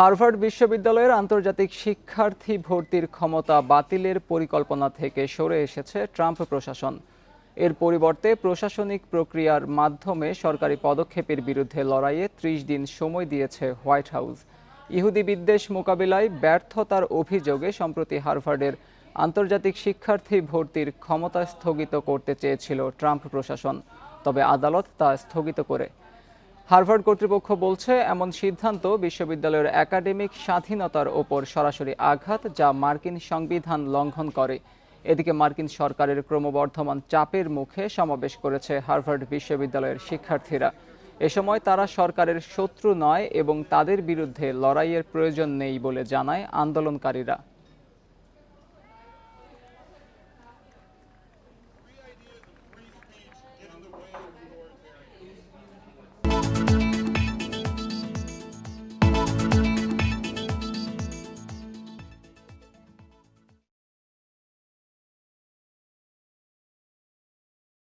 Harvard বিশ্ববিদ্যালয়ের আন্তর্জাতিক শিক্ষার্থী ভর্তির ক্ষমতা বাতিলের পরিকল্পনা থেকে সরে এসেছে ট্রাম্প প্রশাসন। এর পরিবর্তে প্রশাসনিক প্রক্রিয়ার মাধ্যমে সরকারি পদক্ষেপের বিরুদ্ধে লড়াইয়ে ত্রিশ দিন সময় দিয়েছে হোয়াইট হাউস। ইহুদি বিদ্বেষ মোকাবিলায় ব্যর্থতার অভিযোগে সম্প্রতি হার্ভার্ডের আন্তর্জাতিক শিক্ষার্থী ভর্তির ক্ষমতা স্থগিত করতে চেয়েছিল ট্রাম্প প্রশাসন। তবে আদালত তা স্থগিত করে হার্ভার্ড কর্তৃপক্ষ বলছে, এমন সিদ্ধান্ত বিশ্ববিদ্যালয়ের একাডেমিক স্বাধীনতার ওপর সরাসরি আঘাত যা মার্কিন সংবিধান লঙ্ঘন করে। এদিকে মার্কিন সরকারের ক্রমবর্ধমান চাপের মুখে সমাবেশ করেছে হার্ভার্ড বিশ্ববিদ্যালয়ের শিক্ষার্থীরা। এ সময় তারা সরকারের শত্রু নয় এবং তাদের বিরুদ্ধে লড়াইয়ের প্রয়োজন নেই বলে জানায় আন্দোলনকারীরা।